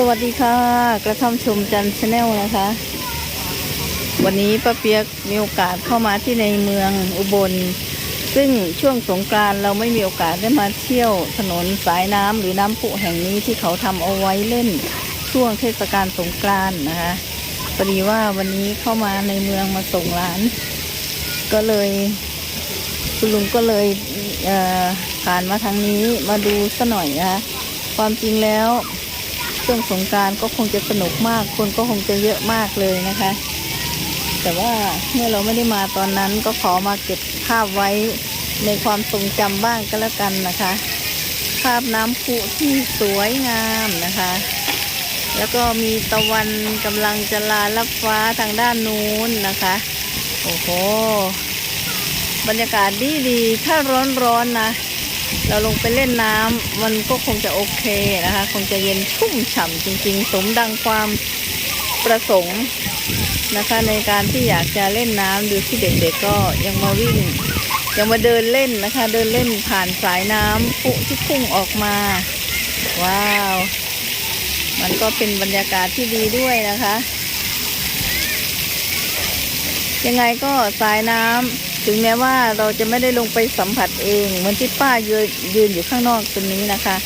สวัสดีค่ะ กระท่อมชมจันทร์ชาแนลนะคะ วันนี้ป้าเปียกมีโอกาสเข้ามาที่ในเมืองอุบล ซึ่งช่วงสงกรานเราไม่มีโอกาสได้มาเที่ยวถนนสายน้ำหรือน้ำพุแห่งนี้ที่เขาทำเอาไว้เล่นช่วงเทศกาลสงกรานนะคะพอดีว่าวันนี้เข้ามาในเมืองมาส่งหลาน ก็เลยคุณลุงก็เลยเผ่านมาทางนี้มาดูซะหน่อยนะคะความจริงแล้ว ช่วงสงการก็คงจะสนุกมาก คนก็คงจะเยอะมากเลยนะคะ แต่ว่าเมื่อเราไม่ได้มาตอนนั้นก็ขอมาเก็บภาพไว้ในความทรงจำบ้างก็แล้วกันนะคะ ภาพน้ำพุที่สวยงามนะคะ แล้วก็มีตะวันกำลังจะลาลับฟ้าทางด้านนู้นนะคะ โอ้โห บรรยากาศดีดี ถ้าร้อนๆนะ เราลงไปเล่นน้ำมันก็คงจะโอเคนะคะ คงจะเย็นชุ่มฉ่ำจริงๆ สมดังความประสงค์นะคะ ในการที่อยากจะเล่นน้ำดูที่เด็กๆก็ยังมาวิ่ง ยังมาเดินเล่นนะคะ เดินเล่นผ่านสายน้ำพุที่พุ่งออกมา ว้าว มันก็เป็นบรรยากาศที่ดีด้วยนะคะ ยังไงก็สายน้ำ ถึงแม้ว่าเราจะไม่ได้ลงไปสัมผัสเอง เหมือนที่ป้ายืนยืนอยู่ข้างนอกตรงนี้นะคะ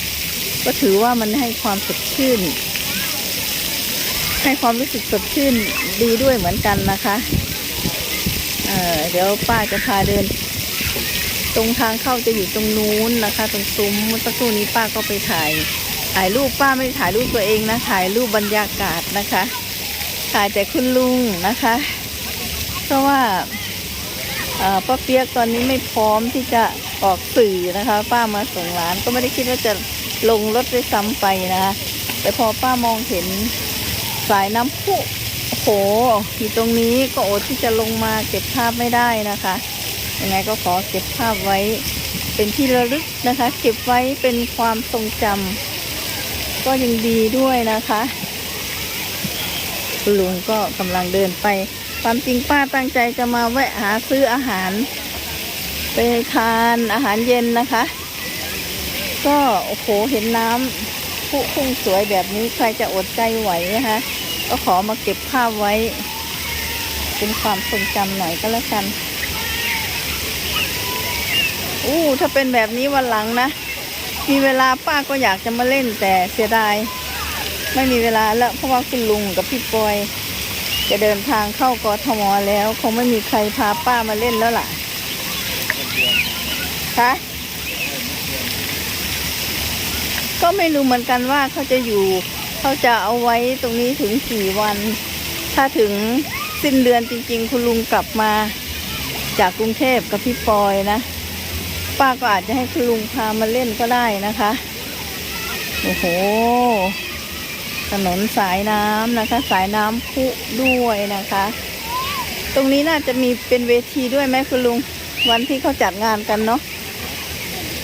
ก็ถือว่ามันให้ความสดชื่น ให้ความรู้สึกสดชื่นดีด้วยเหมือนกันนะคะเเดี๋ยวป้าจะพาเดิน ตรงทางเข้าจะอยู่ตรงนู้นนะคะ ตรงซุ้มเมื่อสักครู่นี้ป้าก็ไปถ่าย ถ่ายรูปป้าไม่ได้ถ่ายรูปตัวเองนะถ่ายรูปบรรยากาศนะคะ ถ่ายแต่คุณลุงนะคะ เพราะว่า ป้าเปียกตอนนี้ไม่พร้อมที่จะออกสื่อนะคะ ป้ามาส่งหลานก็ไม่ได้คิดว่าจะลงรถด้วยซ้ำไปนะคะ แต่พอป้ามองเห็นสายน้ำพุโอ้โหอยู่ตรงนี้ก็อดที่จะลงมาเก็บภาพไม่ได้นะคะยังไงก็ขอเก็บภาพไว้เป็นที่ระลึกนะคะ เก็บไว้เป็นความทรงจำก็ยังดีด้วยนะคะคุณลุงก็กำลังเดินไป ความจริงป้าตั้งใจจะมาแวะหาซื้ออาหาร ไปทานอาหารเย็นนะคะ ก็โอ้โหเห็นน้ำพุพุ่งสวยแบบนี้ใครจะอดใจไหวนะคะ ก็ขอมาเก็บภาพไว้ เป็นความทรงจำหน่อยก็แล้วกันอู้ถ้าเป็นแบบนี้วันหลังนะ มีเวลาป้าก็อยากจะมาเล่นแต่เสียดาย ไม่มีเวลาแล้วเพราะว่าคุณลุงกับพี่ปอย จะเดินทางเข้ากทมแล้ว คงไม่มีใครพาป้ามาเล่นแล้วล่ะคะก็ไม่รู้เหมือนกันว่าเขาจะอยู่ เขาจะเอาไว้ตรงนี้ถึงกี่วัน ถ้าถึงสิ้นเดือนจริง ๆ คุณลุงกลับมา จากกรุงเทพกับพี่ปอยนะ ป้าก็อาจจะให้คุณลุงพามาเล่นก็ได้นะคะ โอ้โห ถนนสายน้ำนะคะ สายน้ำพุด้วยนะคะ ตรงนี้น่าจะมีเป็นเวทีด้วยไหมคุณลุง วันที่เขาจัดงานกันเนาะ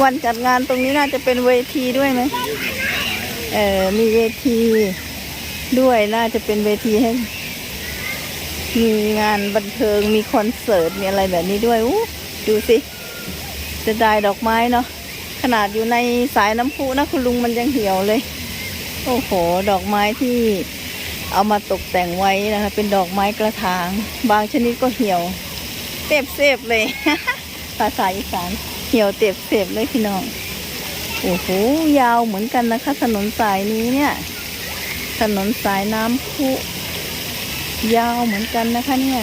วันจัดงานตรงนี้น่าจะเป็นเวทีด้วยไหมเออมีเวทีด้วยน่าจะเป็นเวทีให้มีงานบันเทิงมีคอนเสิร์ตมีอะไรแบบนี้ด้วยอู้ดูสิจะได้ดอกไม้เนาะขนาดอยู่ในสายน้ำพุนะคุณลุงมันยังเหี่ยวเลย โอ้โห ดอกไม้ที่เอามาตกแต่งไว้นะคะ เป็นดอกไม้กระถาง บางชนิดก็เหี่ยวเต็บเสบเลย ภาษาอีสานเหี่ยวเต็บเสบเลยพี่น้องโอ้โหยาวเหมือนกันนะคะ ถนนสายนี้เนี่ย ถนนสายน้ำพุยาวเหมือนกันนะคะเนี่ย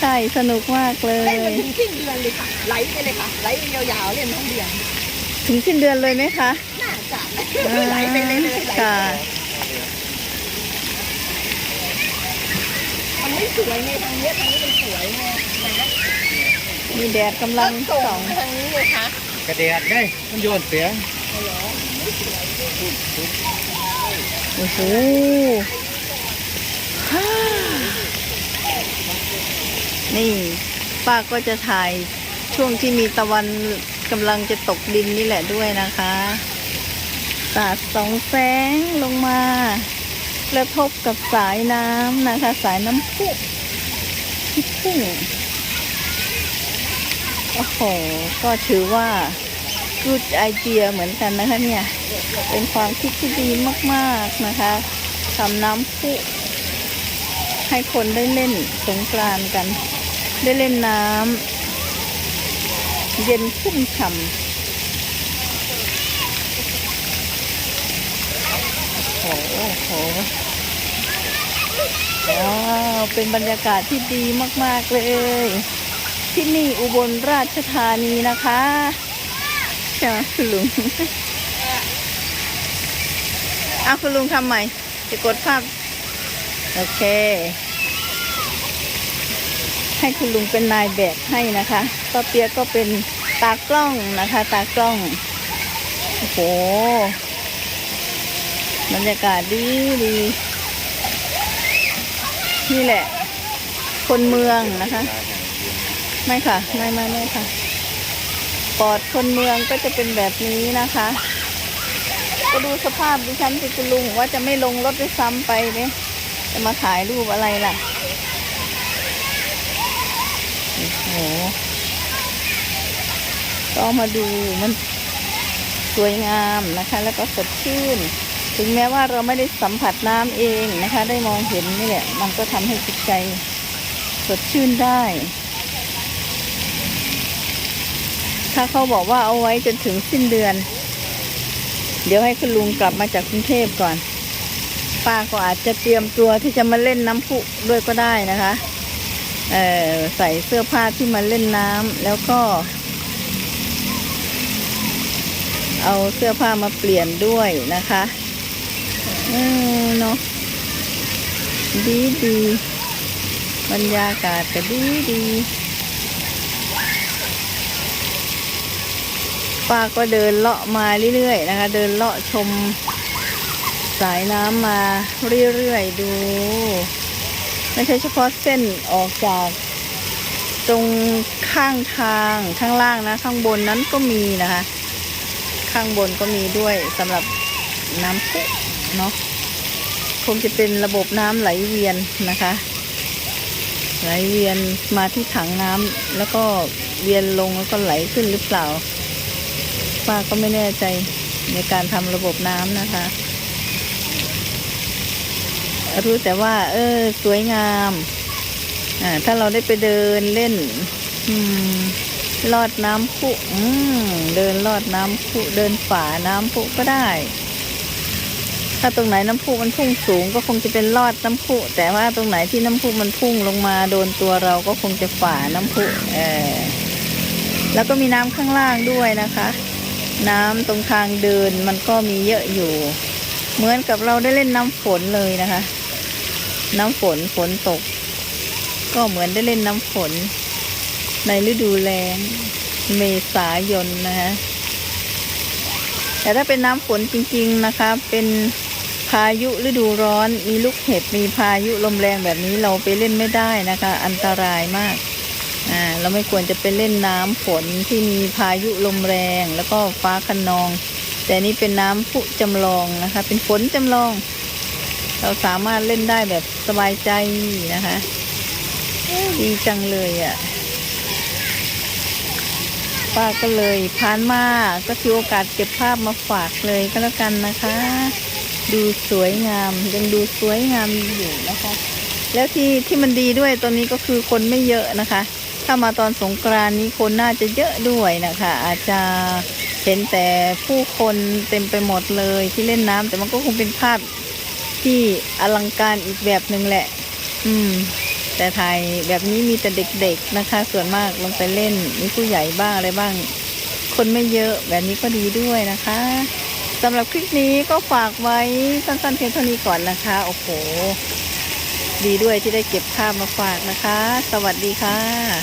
ใช่สนุกมากเลเล่นไปยถึงสิ้นเดือนเลยค่ะไหลไปเลยค่ะไหลยาวๆเล่นทั้งเดือน ถึงสิ้นเดือนเลยไหมคะน่าจะไหลไปเรื่อยๆไหลไปค่ะมันไม่สวยในทางเนี้ยทางนี้มันสวยไงนะมีแดดกำลังส่ส่องงทางนี้เลยค่ะกระเดียดไงมันโยนเสียโอ้โหฮ่านี่ป้าก็จะถ่ายช่วงที่มีตะวัน กำลังจะตกดินนี่แหละด้วยนะคะสาดสองแสงลงมากระทบกับสายน้ำนะคะ สายน้ำพุที่พุ่งโอ้โห ก็ถือว่า good idea เหมือนกันนะคะเนี่ย เป็นความคิดที่ดีมากๆนะคะทำน้ำพุให้คนได้เล่นสงกรานกัน ได้เล่นน้ำ เย็นชุ่มฉ่ำโอ้โหว้าวเป็นบรรยากาศที่ดีมาก ๆ เลย ที่นี่อุบลราชธานีนะคะใช่ไหมคุณลุงอะคุณลุงทำใหม่ จะกดภาพ โอเค ให้คุณลุงเป็นนายแบบให้นะคะ ป้าเปียกก็เป็นตากล้องนะคะ ตากล้อง โอ้โหบรรยากาศดีดี นี่แหละ คนเมืองนะคะ ไม่ค่ะ ไม่ไม่ไม่ค่ะ ปอดคนเมืองก็จะเป็นแบบนี้นะคะ ก็ดูสภาพดิฉันสิคุณลุงว่าจะไม่ลงรถด้วยซ้ำไปเนี่ยจะมาถ่ายรูปอะไรล่ะ โอ้โห ก็มาดูมันสวยงามนะคะ แล้วก็สดชื่น ถึงแม้ว่าเราไม่ได้สัมผัสน้ำเองนะคะ ได้มองเห็นนี่แหละมันก็ทำให้จิตใจสดชื่นได้ ถ้าเขาบอกว่าเอาไว้จนถึงสิ้นเดือน เดี๋ยวให้คุณลุงกลับมาจากกรุงเทพก่อนป้าก็อาจจะเตรียมตัวที่จะมาเล่นน้ำพุด้วยก็ได้นะคะ เออใส่เสื้อผ้าที่มาเล่นน้ำแล้วก็ เอาเสื้อผ้ามาเปลี่ยนด้วยนะคะเออเนาะดีดีบรรยากาศก็ดีดีป้าก็เดินเลาะมาเรื่อยๆนะคะ เดินเลาะชมสายน้ำมาเรื่อยๆดู ไม่ใช่เฉพาะเส้นออกจากตรงข้างทางข้างล่างนะ ข้างบนนั้นก็มีนะคะ ข้างบนก็มีด้วยสำหรับน้ำพุเนาะคงจะเป็นระบบน้ำไหลเวียนนะคะ ไหลเวียนมาที่ถังน้ำแล้วก็เวียนลงแล้วก็ไหลขึ้นหรือเปล่าป้าก็ไม่แน่ใจในการทำระบบน้ำนะคะ รู้แต่ว่า เออ สวยงาม อ่า ถ้าเราได้ไปเดินเล่น อืม ลอดน้ำพุอืมเดินลอดน้ำพุเดินฝ่าน้ำพุก็ได้ ถ้าตรงไหนน้ำพุมันพุ่งสูงก็คงจะเป็นลอดน้ำพุแต่ว่าตรงไหนที่น้ำพุมันพุ่งลงมาโดนตัวเราก็คงจะฝ่าน้ำพุเออแล้วก็มีน้ำข้างล่างด้วยนะคะ น้ำตรงทางเดินมันก็มีเยอะอยู่ เหมือนกับเราได้เล่นน้ำฝนเลยนะคะ น้ำฝนฝนตก ก็เหมือนได้เล่นน้ำฝน ในฤดูแล้งเมษายนนะคะแต่ถ้าเป็นน้ำฝนจริง ๆนะคะ เป็นพายุฤดูร้อน มีลูกเห็บ มีพายุลมแรงแบบนี้เราไปเล่นไม่ได้นะคะ อันตรายมาก อ่า เราไม่ควรจะไปเล่นน้ำฝนที่มีพายุลมแรง แล้วก็ฟ้าคะนอง แต่นี่เป็นน้ำพุจำลองนะคะ เป็นฝนจำลอง เราสามารถเล่นได้แบบสบายใจนะคะ ดีจังเลยอะ่ะ ป้าก็เลยผ่านมาก็ถือโอกาสเก็บภาพมาฝากเลยก็แล้วกันนะคะ ดูสวยงามยังดูสวยงามอยู่นะคะ แล้วที่ที่มันดีด้วยตอนนี้ก็คือคนไม่เยอะนะคะ ถ้ามาตอนสงกรานนี้คนน่าจะเยอะด้วยนะคะ อาจจะเห็นแต่ผู้คนเต็มไปหมดเลยที่เล่นน้ำแต่มันก็คงเป็นภาพที่อลังการอีกแบบหนึ่งแหละ อืม แต่ถ่ายแบบนี้มีแต่เด็กๆนะคะ ส่วนมากลงไปเล่นมีผู้ใหญ่บ้างอะไรบ้าง คนไม่เยอะแบบนี้ก็ดีด้วยนะคะสำหรับคลิปนี้ก็ฝากไว้สั้นๆเพียงเท่านี้ก่อนนะคะ โอ้โห ดีด้วยที่ได้เก็บภาพมาฝากนะคะ สวัสดีค่ะ